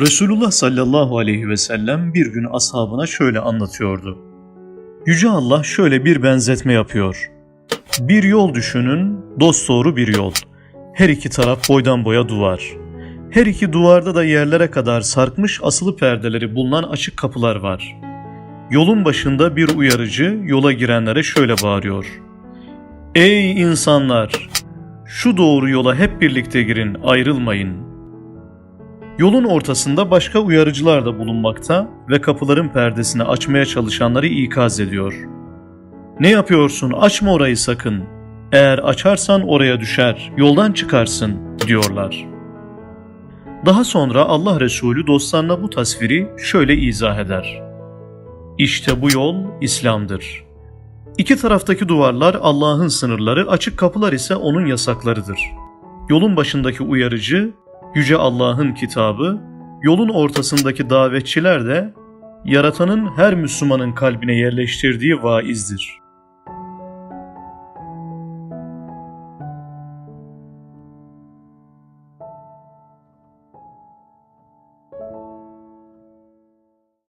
Resulullah sallallahu aleyhi ve sellem bir gün ashabına şöyle anlatıyordu. Yüce Allah şöyle bir benzetme yapıyor. Bir yol düşünün, dosdoğru bir yol. Her iki taraf boydan boya duvar. Her iki duvarda da yerlere kadar sarkmış asılı perdeleri bulunan açık kapılar var. Yolun başında bir uyarıcı yola girenlere şöyle bağırıyor. Ey insanlar! Şu doğru yola hep birlikte girin, ayrılmayın. Yolun ortasında başka uyarıcılar da bulunmakta ve kapıların perdesini açmaya çalışanları ikaz ediyor. Ne yapıyorsun? Açma orayı sakın. Eğer açarsan oraya düşer, yoldan çıkarsın diyorlar. Daha sonra Allah Resulü dostlarına bu tasviri şöyle izah eder. İşte bu yol İslam'dır. İki taraftaki duvarlar Allah'ın sınırları, açık kapılar ise onun yasaklarıdır. Yolun başındaki uyarıcı, Yüce Allah'ın kitabı, yolun ortasındaki davetçiler de, yaratanın her Müslümanın kalbine yerleştirdiği vaizdir.